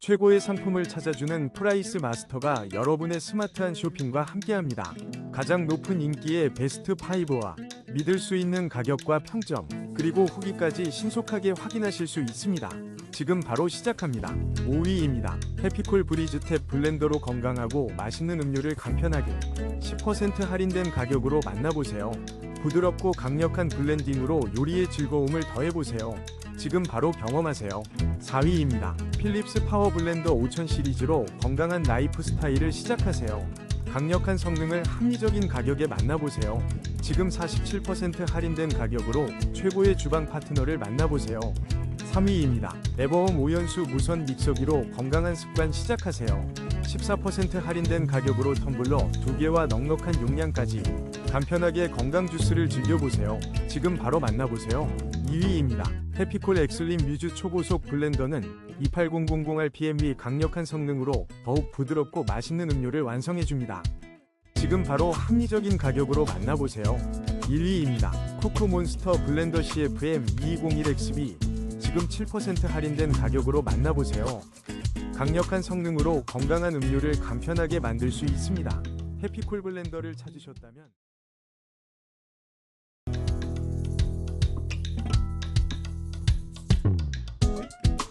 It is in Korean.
최고의 상품을 찾아주는 프라이스 마스터가 여러분의 스마트한 쇼핑과 함께합니다. 가장 높은 인기의 베스트 5와 믿을 수 있는 가격과 평점, 그리고 후기까지 신속하게 확인하실 수 있습니다. 지금 바로 시작합니다. 5위입니다. 해피콜 브리즈탭 블렌더로 건강하고 맛있는 음료를 간편하게 10% 할인된 가격으로 만나보세요. 부드럽고 강력한 블렌딩으로 요리의 즐거움을 더해보세요. 지금 바로 경험하세요. 4위입니다. 필립스 파워 블렌더 5000 시리즈로 건강한 라이프 스타일을 시작하세요. 강력한 성능을 합리적인 가격에 만나보세요. 지금 47% 할인된 가격으로 최고의 주방 파트너를 만나보세요. 3위입니다. 에버홈 5연수 무선 믹서기로 건강한 습관 시작하세요. 14% 할인된 가격으로 텀블러 2개와 넉넉한 용량까지 간편하게 건강 주스를 즐겨보세요. 지금 바로 만나보세요. 2위입니다. 해피콜 엑슬림 뮤즈 초고속 블렌더는 28000rpm의 강력한 성능으로 더욱 부드럽고 맛있는 음료를 완성해줍니다. 지금 바로 합리적인 가격으로 만나보세요. 1위입니다. 코코몬스터 블렌더 CFM 2201XB 지금 7% 할인된 가격으로 만나보세요. 강력한 성능으로 건강한 음료를 간편하게 만들 수 있습니다. 해피콜 블렌더를 찾으셨다면